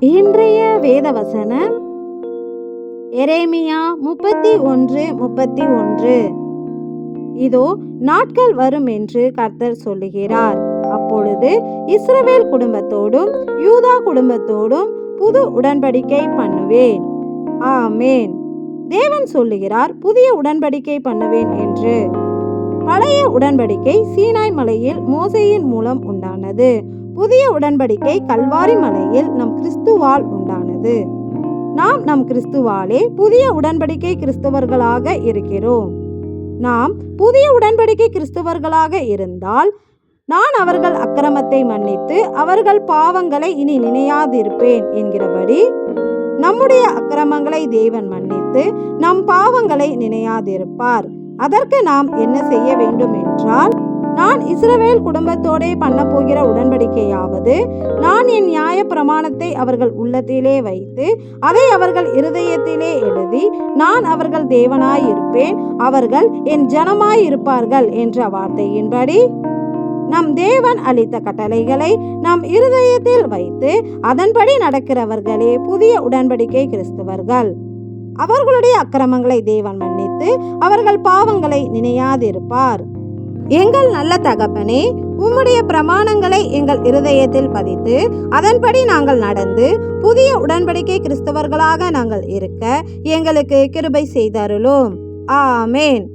இன்றைய வேதவசனம் எரேமியா முப்பத்தி ஒன்று முப்பத்தி ஒன்று. இதோ நாட்கள் வரும் என்று கர்த்தர் சொல்லுகிறார். அப்பொழுது இஸ்ரவேல் குடும்பத்தோடும் யூதா குடும்பத்தோடும் புது உடன்படிக்கை பண்ணுவேன். ஆமேன். தேவன் சொல்லுகிறார் புதிய உடன்படிக்கை பண்ணுவேன் என்று. பழைய உடன்படிக்கை சீனாய் மலையில் மோசையின் மூலம் உண்டானது. புதிய உடன்படிக்கை கல்வாரி மலையில் நம் கிறிஸ்துவால் உண்டானது. நாம் நம் கிறிஸ்துவாலே புதிய உடன்படிக்கை கிறிஸ்தவர்களாக இருக்கிறோம். நாம் புதிய உடன்படிக்கை கிறிஸ்தவர்களாக இருந்தால் நான் அவர்கள் அக்கிரமத்தை மன்னித்து அவர்கள் பாவங்களை இனி நினையாதிருப்பேன் என்கிறபடி நம்முடைய அக்கிரமங்களை தேவன் மன்னித்து நம் பாவங்களை நினையாதிருப்பார். அதற்கு நாம் என்ன செய்ய வேண்டும் என்றால் நான் இஸ்ரவேல் குடும்பத்தோடே பண்ண போகிற உடன்படிக்கையாவது நான் என் நியாய பிரமாணத்தை அவர்கள் உள்ளத்திலே வைத்து அதை அவர்கள் இருதயத்திலே எழுதி நான் அவர்கள் தேவனாயிருப்பேன் அவர்கள் என் ஜனமாயிருப்பார்கள் என்ற வார்த்தையின்படி நம் தேவன் அளித்த கட்டளைகளை நம் இருதயத்தில் வைத்து அதன்படி நடக்கிறவர்களே புதிய உடன்படிக்கை கிறிஸ்துவர்கள். அவர்களுடைய அக்கிரமங்களை தேவன் மன்னித்து அவர்கள் பாவங்களை நினையாதிருப்பார். எங்கள் நல்ல தகப்பனே உம்முடைய பிரமாணங்களை எங்கள் இருதயத்தில் பதித்து அதன்படி நாங்கள் நடந்து புதிய உடன்படிக்கை கிறிஸ்தவர்களாக நாங்கள் இருக்க எங்களுக்கு கிருபை செய்தருளும். ஆமேன்.